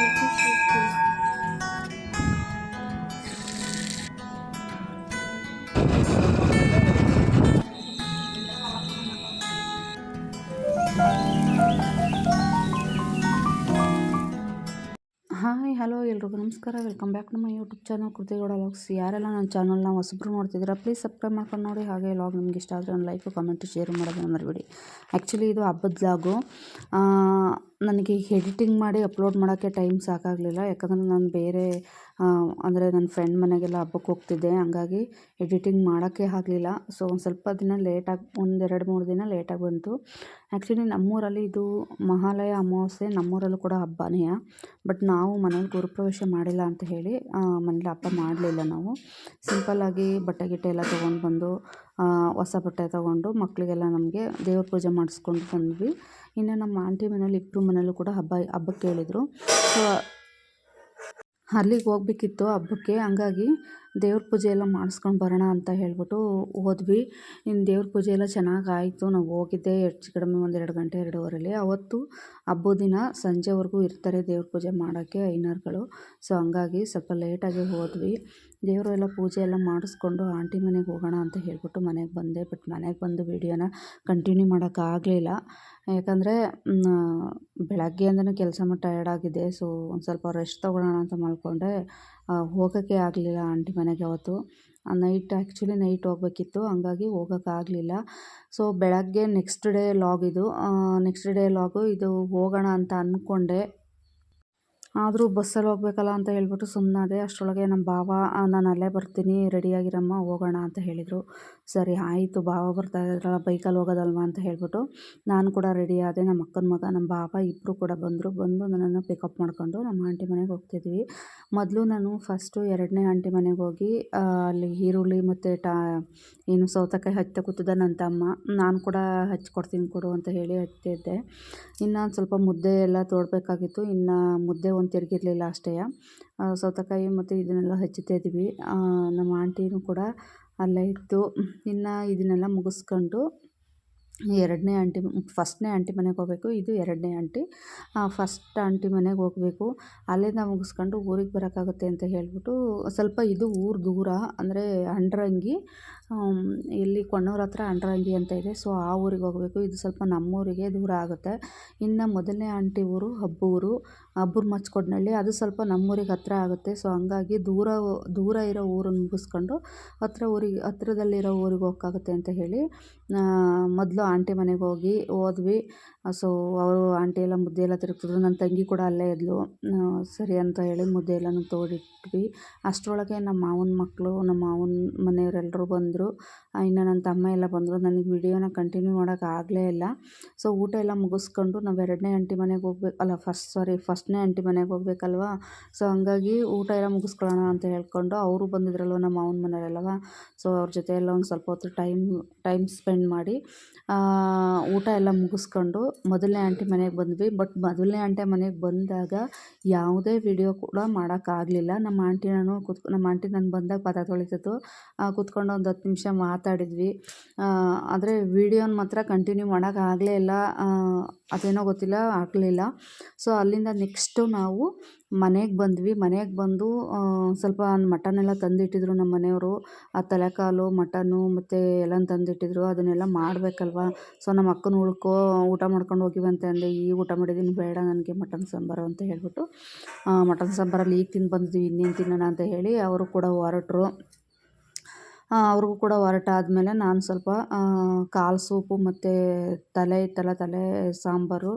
Hi, hello ಎಲ್ರಿಗೂ ನಮಸ್ಕಾರ. Welcome back ನಮ್ಮ ಯೂಟ್ಯೂಬ್ ಚಾನಲ್ ಕೃತಿಗೌಡ ಲಾಗ್ಸ್ ಯಾರೆಲ್ಲ ನನ್ನ ಚಾನಲ್ನ ಹೊಸಬ್ರು ನೋಡ್ತಿದ್ದೀರಾ, ಪ್ಲೀಸ್ ಸಬ್ಸ್ಕ್ರೈಬ್ ಮಾಡ್ಕೊಂಡು ನೋಡಿ. ಹಾಗೆ ಲಾಗ್ ನಿಮ್ಗೆ ಇಷ್ಟ ಆದರೆ ಒಂದು ಲೈಕ್, ಕಾಮೆಂಟ್, ಶೇರ್ ಮಾಡೋದನ್ನು ಮರಿಬೇಡಿ. ಆ್ಯಕ್ಚುಲಿ ಇದು ಹಬ್ಬದ ಲಾಗು ನನಗೆ ಎಡಿಟಿಂಗ್ ಮಾಡಿ ಅಪ್ಲೋಡ್ ಮಾಡೋಕ್ಕೆ ಟೈಮ್ ಸಾಕಾಗಲಿಲ್ಲ. ಯಾಕಂದರೆ ನಾನು ಬೇರೆ ಅಂದರೆ ನನ್ನ ಫ್ರೆಂಡ್ ಮನೆಗೆಲ್ಲ ಹಬ್ಬಕ್ಕೆ ಹೋಗ್ತಿದ್ದೆ. ಹಂಗಾಗಿ ಎಡಿಟಿಂಗ್ ಮಾಡೋಕ್ಕೆ ಆಗಲಿಲ್ಲ. ಸೊ ಒಂದು ಸ್ವಲ್ಪ ದಿನ ಲೇಟಾಗಿ ಒಂದೆರಡು ಮೂರು ದಿನ ಲೇಟಾಗಿ ಬಂತು. ಆ್ಯಕ್ಚುಲಿ ನಮ್ಮೂರಲ್ಲಿ ಇದು ಮಹಾಲಯ ಅಮಾವಾಸ್ಯೆ, ನಮ್ಮೂರಲ್ಲೂ ಕೂಡ ಹಬ್ಬನೇ. ಬಟ್ ನಾವು ಮನೇಲಿ ಗುರುಪ್ರವೇಶ ಮಾಡಿಲ್ಲ ಅಂತ ಹೇಳಿ ಮನೇಲಿ ಹಬ್ಬ ಮಾಡಲಿಲ್ಲ ನಾವು. ಸಿಂಪಲ್ಲಾಗಿ ಬಟ್ಟೆ ಗಿಟ್ಟೆ ಎಲ್ಲ ತೊಗೊಂಡು ಬಂದು ಹೊಸ ಬಟ್ಟೆ ತಗೊಂಡು ಮಕ್ಕಳಿಗೆಲ್ಲ ನಮಗೆ ದೇವ್ರ ಪೂಜೆ ಮಾಡಿಸ್ಕೊಂಡು ಬಂದ್ವಿ. ಇನ್ನು ನಮ್ಮ ಆಂಟಿ ಮನೇಲಿ ಇಬ್ಬರು ಮನೇಲೂ ಕೂಡ ಹಬ್ಬ, ಹಬ್ಬಕ್ಕೆ ಹೇಳಿದರು. ಸೊ ಅಲ್ಲಿಗೆ ಹೋಗ್ಬೇಕಿತ್ತು ಹಬ್ಬಕ್ಕೆ. ಹಂಗಾಗಿ ದೇವ್ರ ಪೂಜೆ ಎಲ್ಲ ಮಾಡಿಸ್ಕೊಂಡು ಬರೋಣ ಅಂತ ಹೇಳ್ಬಿಟ್ಟು ಹೋದ್ವಿ. ಇನ್ನು ದೇವ್ರ ಪೂಜೆ ಎಲ್ಲ ಚೆನ್ನಾಗಿ ಆಯಿತು. ನಾವು ಹೋಗಿದ್ದೆ ಹೆಚ್ಚು ಕಡಿಮೆ ಒಂದು ಎರಡು ಗಂಟೆ, ಎರಡೂವರೆಲಿ. ಅವತ್ತು ಹಬ್ಬದ ದಿನ ಸಂಜೆವರೆಗೂ ಇರ್ತಾರೆ ದೇವ್ರ ಪೂಜೆ ಮಾಡೋಕ್ಕೆ ಐನರ್ಗಳು. ಸೊ, ಹಂಗಾಗಿ ಸ್ವಲ್ಪ ಲೇಟಾಗಿ ಹೋದ್ವಿ. ದೇವರು ಎಲ್ಲ ಪೂಜೆ ಎಲ್ಲ ಮಾಡಿಸ್ಕೊಂಡು ಆಂಟಿ ಮನೆಗೆ ಹೋಗೋಣ ಅಂತ ಹೇಳ್ಬಿಟ್ಟು ಮನೆಗೆ ಬಂದೆ. ಬಟ್ ಮನೆಗೆ ಬಂದು ವೀಡಿಯೋನ ಕಂಟಿನ್ಯೂ ಮಾಡೋಕ್ಕಾಗಲಿಲ್ಲ ಯಾಕಂದರೆ ಬೆಳಗ್ಗೆಯಿಂದನೂ ಕೆಲಸ ಮಾಡಿ ಟಯರ್ಡ್ ಆಗಿದೆ. ಸೊ, ಒಂದು ಸ್ವಲ್ಪ ರೆಸ್ಟ್ ತೊಗೊಳ್ಳೋಣ ಅಂತ ಮಲ್ಕೊಂಡೆ. ಹೋಗೋಕ್ಕೆ ಆಗಲಿಲ್ಲ ಆಂಟಿ ಮನೆಗೆ ಅವತ್ತು. ನೈಟ್ ಆ್ಯಕ್ಚುಲಿ ನೈಟ್ ಹೋಗ್ಬೇಕಿತ್ತು, ಹಂಗಾಗಿ ಹೋಗೋಕ್ಕಾಗಲಿಲ್ಲ ಸೊ ಬೆಳಗ್ಗೆ ನೆಕ್ಸ್ಟ್ ಡೇ ಲಾಗ್ ಇದು. ನೆಕ್ಸ್ಟ್ ಡೇ ಲಾಗು ಇದು ಹೋಗೋಣ ಅಂತ ಅಂದ್ಕೊಂಡೆ ಆದರೂ ಬಸ್ಸಲ್ಲಿ ಹೋಗ್ಬೇಕಲ್ಲ ಅಂತ ಹೇಳ್ಬಿಟ್ಟು ಸುಮ್ಮನಾದೆ ಅಷ್ಟರೊಳಗೆ ನಮ್ಮ ಭಾವ ನಾನು ಅಲ್ಲೇ ಬರ್ತೀನಿ ರೆಡಿಯಾಗಿರಮ್ಮ ಹೋಗೋಣ ಅಂತ ಹೇಳಿದರು. ಸರಿ, ಆಯಿತು ಬಾವ ಬರ್ತಾ ಇದ್ರಲ್ಲ ಬೈಕಲ್ಲಿ ಹೋಗೋದಲ್ವ ಅಂತ ಹೇಳಿಬಿಟ್ಟು ನಾನು ಕೂಡ ರೆಡಿ ಆದೆ. ನಮ್ಮ ಅಕ್ಕನ ಮಗ, ನಮ್ಮ ಬಾವ ಇಬ್ಬರು ಕೂಡ ಬಂದರು. ಬಂದು ನನ್ನನ್ನು ಪಿಕಪ್ ಮಾಡ್ಕೊಂಡು ನಮ್ಮ ಆಂಟಿ ಮನೆಗೆ ಹೋಗ್ತಿದ್ವಿ. ಮೊದಲು ನಾನು ಫಸ್ಟು ಎರಡನೇ ಆಂಟಿ ಮನೆಗೆ ಹೋಗಿ ಅಲ್ಲಿ ಈರುಳ್ಳಿ ಮತ್ತು ಟಾ, ಏನು ಸೌತೆಕಾಯಿ ಹಚ್ಚ ಕೂತಿದ್ದ ನನ್ನ ತಮ್ಮ. ನಾನು ಕೂಡ ಹಚ್ಕೊಡ್ತೀನಿ ಕೊಡು ಅಂತ ಹೇಳಿ ಹಚ್ತಿದ್ದೆ ಇನ್ನು ಸ್ವಲ್ಪ ಮುದ್ದೆ ಎಲ್ಲ ತೋಡಬೇಕಾಗಿತ್ತು. ಇನ್ನು ಮುದ್ದೆ ಒಂದು ತಿರುಗಿರಲಿಲ್ಲ ಅಷ್ಟೇ. ಸೌತೆಕಾಯಿ ಮತ್ತು ಇದನ್ನೆಲ್ಲ ಹಚ್ಚುತ್ತಿದ್ವಿ ನಮ್ಮ ಆಂಟಿನೂ ಕೂಡ ಅಲ್ಲೇ ಇತ್ತು. ಇನ್ನು ಇದನ್ನೆಲ್ಲ ಮುಗಿಸ್ಕೊಂಡು ಎರಡನೇ ಆಂಟಿ ಫಸ್ಟ್ನೇ ಆಂಟಿ ಮನೆಗೆ ಹೋಗಬೇಕು. ಇದು ಎರಡನೇ ಆಂಟಿ. ಫಸ್ಟ್ ಆಂಟಿ ಮನೆಗೆ ಹೋಗಬೇಕು. ಅಲ್ಲಿಂದ ಮುಗಿಸ್ಕೊಂಡು ಊರಿಗೆ ಬರೋಕ್ಕಾಗುತ್ತೆ ಅಂತ ಹೇಳಿಬಿಟ್ಟು ಸ್ವಲ್ಪ ಇದು ಊರು ದೂರ, ಅಂದರೆ ಅಂಡ್ರಂಗಿ ಇಲ್ಲಿ ಕೊಣ್ಣೂರ ಹತ್ರ ಅಂಡ್ರಂಗಿ ಅಂತ ಇದೆ. ಸೊ, ಆ ಊರಿಗೆ ಹೋಗಬೇಕು. ಇದು ಸ್ವಲ್ಪ ನಮ್ಮೂರಿಗೆ ದೂರ ಆಗುತ್ತೆ. ಇನ್ನು ಮೊದಲನೇ ಆಂಟಿ ಊರು ಹಬ್ಬೂರು ಹಬ್ಬೂರು ಮಚ್ಕೊಡ್ನಳ್ಳಿ ಅದು ಸ್ವಲ್ಪ ನಮ್ಮೂರಿಗೆ ಹತ್ತಿರ ಆಗುತ್ತೆ. ಸೊ, ಹಂಗಾಗಿ ದೂರ ದೂರ ಇರೋ ಊರನ್ನು ಮುಗಿಸ್ಕೊಂಡು ಹತ್ತಿರ ಊರಿಗೆ, ಹತ್ರದಲ್ಲಿರೋ ಊರಿಗೆ ಹೋಗೋಕ್ಕಾಗುತ್ತೆ ಅಂತ ಹೇಳಿ ಮೊದಲು ಆಂಟಿ ಮನೆಗೆ ಹೋಗಿ ಹೋದ್ವಿ ಸೊ, ಅವರು ಆಂಟಿ ಎಲ್ಲ ಮುದ್ದೆ ಎಲ್ಲ ತಿರುಗ್ತಿದ್ರು. ನನ್ನ ತಂಗಿ ಕೂಡ ಅಲ್ಲೇ ಇದ್ಲು. ಸರಿ ಅಂತ ಹೇಳಿ ಮುದ್ದೆ ಎಲ್ಲನೂ ತೋಡಿಟ್ವಿ. ಅಷ್ಟರೊಳಗೆ ನಮ್ಮ ಮಾವನ ಮಕ್ಕಳು ನಮ್ಮ ಮಾವನ ಮನೆಯವರೆಲ್ಲರೂ ಬಂದರು. ಇನ್ನು ನನ್ನ ತಮ್ಮ ಎಲ್ಲ ಬಂದರು. ನನಗೆ ವಿಡಿಯೋನ ಕಂಟಿನ್ಯೂ ಮಾಡೋಕ್ಕಾಗಲೇ ಇಲ್ಲ. ಸೊ ಊಟ ಎಲ್ಲ ಮುಗಿಸ್ಕೊಂಡು ನಾವು ಎರಡನೇ ಆಂಟಿ ಮನೆಗೆ ಹೋಗ್ಬೇಕು, ಅಲ್ಲ ಫಸ್ಟ್ ಸಾರಿ ಫಸ್ಟ್ನೇ ಆಂಟಿ ಮನೆಗೆ ಹೋಗ್ಬೇಕಲ್ವ? ಸೊ ಹಂಗಾಗಿ ಊಟ ಎಲ್ಲ ಮುಗಿಸ್ಕೊಳ್ಳೋಣ ಅಂತ ಹೇಳ್ಕೊಂಡು ಅವರು ಬಂದಿದ್ರಲ್ವ ನಮ್ಮ ಅವನ ಮನೆಯವರೆಲ್ಲವ ಸೊ ಅವ್ರ ಜೊತೆ ಎಲ್ಲ ಒಂದು ಸ್ವಲ್ಪ ಹೊತ್ತು ಟೈಮ್ ಟೈಮ್ ಸ್ಪೆಂಡ್ ಮಾಡಿ ಊಟ ಎಲ್ಲ ಮುಗಿಸ್ಕೊಂಡು ಮೊದಲನೇ ಆಂಟಿ ಮನೆಗೆ ಬಂದ್ವಿ. ಬಟ್ ಮೊದಲನೇ ಆಂಟಿ ಮನೆಗೆ ಬಂದಾಗ ಯಾವುದೇ ವಿಡಿಯೋ ಕೂಡ ಮಾಡೋಕ್ಕಾಗಲಿಲ್ಲ ನಮ್ಮ ಆಂಟಿ ನಾನು ನಮ್ಮ ಆಂಟಿ ನಾನು ಬಂದಾಗ ಪಾತ್ರೆ ತೊಳಿತಿತ್ತು. ಕುತ್ಕೊಂಡು ಒಂದು ಹತ್ತು ನಿಮಿಷ ಮಾತಾಡಿದ್ವಿ. ಆದರೆ ವೀಡಿಯೋನ ಮಾತ್ರ ಕಂಟಿನ್ಯೂ ಮಾಡೋಕ್ಕಾಗಲೇ ಇಲ್ಲ. ಅದೇನೋ ಗೊತ್ತಿಲ್ಲ ಆಗಲಿಲ್ಲ ಸೊ ಅಲ್ಲಿಂದ ನೆಕ್ಸ್ಟು ನಾವು ಮನೆಗೆ ಬಂದ್ವಿ. ಮನೆಗೆ ಬಂದು ಸ್ವಲ್ಪ ಮಟನೆಲ್ಲ ತಂದಿಟ್ಟಿದ್ರು ನಮ್ಮ ಮನೆಯವರು. ಆ ತಲೆಕಾಲು ಮಟನ್ನು ಮತ್ತು ಎಲ್ಲ ತಂದಿಟ್ಟಿದ್ರು. ಅದನ್ನೆಲ್ಲ ಮಾಡಬೇಕಲ್ವ? ಸೊ ನಮ್ಮ ಅಕ್ಕನ ಉಳ್ಕೋ, ಊಟ ಮಾಡ್ಕೊಂಡು ಹೋಗಿವಂತೆ ಅಂದೆ. ಈಗ ಊಟ ಮಾಡಿದ್ದೀನಿ ಬೇಡ, ನನಗೆ ಮಟನ್ ಸಾಂಬಾರು ಅಂತ ಹೇಳ್ಬಿಟ್ಟು ಮಟನ್ ಸಾಂಬಾರಲ್ಲಿ ಈಗ ತಿಂದು ಬಂದಿದ್ವಿ, ಇನ್ನೇನು ತಿನ್ನೋಣ ಅಂತ ಹೇಳಿ ಅವರು ಕೂಡ ಹೊರಟರು. ಅವ್ರಿಗೂ ಕೂಡ ಹೊರಟಾದ್ಮೇಲೆ ನಾನು ಸ್ವಲ್ಪ ಕಾಲು ಸೂಪು ಮತ್ತು ತಲೆ ಇತ್ತಲ್ಲ ತಲೆ ಸಾಂಬಾರು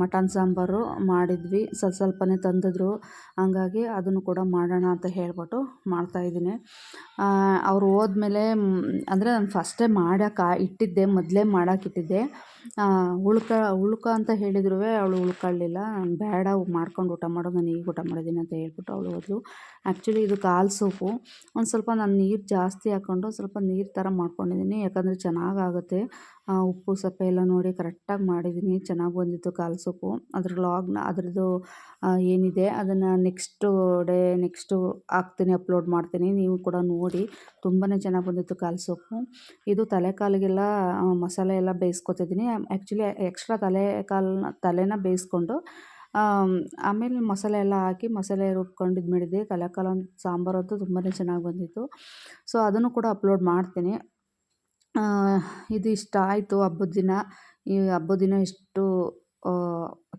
ಮಟನ್ ಸಾಂಬಾರು ಮಾಡಿದ್ವಿ. ಸ್ವಲ್ಪ ಸ್ವಲ್ಪನೇ ತಂದಿದ್ರು. ಹಂಗಾಗಿ ಅದನ್ನು ಕೂಡ ಮಾಡೋಣ ಅಂತ ಹೇಳ್ಬಿಟ್ಟು ಮಾಡ್ತಾಯಿದ್ದೀನಿ ಅವ್ರು ಹೋದ್ಮೇಲೆ ಅಂದರೆ ನಾನು ಫಸ್ಟೇ ಮಾಡೋಕೆ ಇಟ್ಟಿದ್ದೆ, ಮೊದಲೇ ಮಾಡೋಕ್ಕಿಟ್ಟಿದ್ದೆ ಉಳ್ಕ ಉಳ್ಕ ಅಂತ ಹೇಳಿದ್ರು ಅವಳು ಉಳ್ಕೊಳ್ಳಿಲ್ಲ. ಬೇಡ, ಮಾಡ್ಕೊಂಡು ಊಟ ಮಾಡೋದು ನಾನು ಈಗ ಊಟ ಮಾಡಿದ್ದೀನಿ ಅಂತ ಹೇಳ್ಬಿಟ್ಟು ಅವಳು ಹೋದ್ಲು. ಆ್ಯಕ್ಚುಲಿ ಇದು ಕಾಲು ಸೂಪು. ಒಂದು ಸ್ವಲ್ಪ ನಾನು ನೀರು ಜಾಸ್ತಿ ಹಾಕ್ಕೊಂಡು ಸ್ವಲ್ಪ ನೀರು ಥರ ಮಾಡ್ಕೊಂಡಿದ್ದೀನಿ. ಯಾಕಂದರೆ ಚೆನ್ನಾಗಾಗುತ್ತೆ. ಉಪ್ಪು, ಸಪ್ಪೆ ಎಲ್ಲ ನೋಡಿ ಕರೆಕ್ಟಾಗಿ ಮಾಡಿದ್ದೀನಿ. ಚೆನ್ನಾಗಿ ಬಂದಿತ್ತು ಕಾಲು ಸೊಪ್ಪು. ಅದ್ರ ಲಾಗ್ನ ಅದ್ರದ್ದು ಏನಿದೆ ಅದನ್ನು ನೆಕ್ಸ್ಟು ಡೇ ನೆಕ್ಸ್ಟು ಹಾಕ್ತೀನಿ ಅಪ್ಲೋಡ್ ಮಾಡ್ತೀನಿ. ನೀವು ಕೂಡ ನೋಡಿ ತುಂಬಾ ಚೆನ್ನಾಗಿ ಬಂದಿತ್ತು ಕಾಲು ಸೊಪ್ಪು. ಇದು ತಲೆ ಕಾಲಿಗೆಲ್ಲ ಮಸಾಲೆ ಎಲ್ಲ ಬೇಯಿಸ್ಕೊತಿದ್ದೀನಿ. ಆ್ಯಕ್ಚುಲಿ ಎಕ್ಸ್ಟ್ರಾ ತಲೆ ಕಾಲನ್ನ ತಲೆನ ಬೇಯಿಸ್ಕೊಂಡು ಆಮೇಲೆ ಮಸಾಲೆ ಎಲ್ಲ ಹಾಕಿ, ಮಸಾಲೆ ರುಬ್ಕೊಂಡು ಇದು ಮಾಡಿದ್ದೆ ತಲೆಕಾಲ ಸಾಂಬಾರು ಅಂತೂ ತುಂಬಾ ಚೆನ್ನಾಗಿ ಬಂದಿತ್ತು. ಸೊ ಅದನ್ನು ಕೂಡ ಅಪ್ಲೋಡ್ ಮಾಡ್ತೀನಿ. ಇದು ಇಷ್ಟ ಆಯಿತು ಹಬ್ಬದ ದಿನ. ಈ ಹಬ್ಬದ ದಿನ ಇಷ್ಟು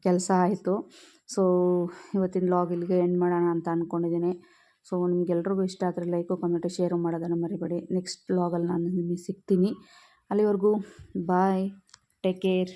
ಕೆಲಸ ಆಯಿತು. ಸೊ ಇವತ್ತಿನ ಲಾಗ್ ಇಲ್ಲಿಗೆ ಎಂಡ್ ಮಾಡೋಣ ಅಂತ ಅಂದ್ಕೊಂಡಿದ್ದೀನಿ ಸೊ ನಿಮ್ಗೆಲ್ರಿಗೂ ಇಷ್ಟ ಆದರೆ ಲೈಕು ಕಮೆಂಟು ಶೇರು ಮಾಡೋದನ್ನು ಮರಿಬೇಡಿ. ನೆಕ್ಸ್ಟ್ ಲಾಗಲ್ಲಿ ನಾನು ನಿಮಗೆ ಸಿಗ್ತೀನಿ. ಅಲ್ಲಿವರೆಗೂ ಬಾಯ್ ಟೇಕ್ ಕೇರ್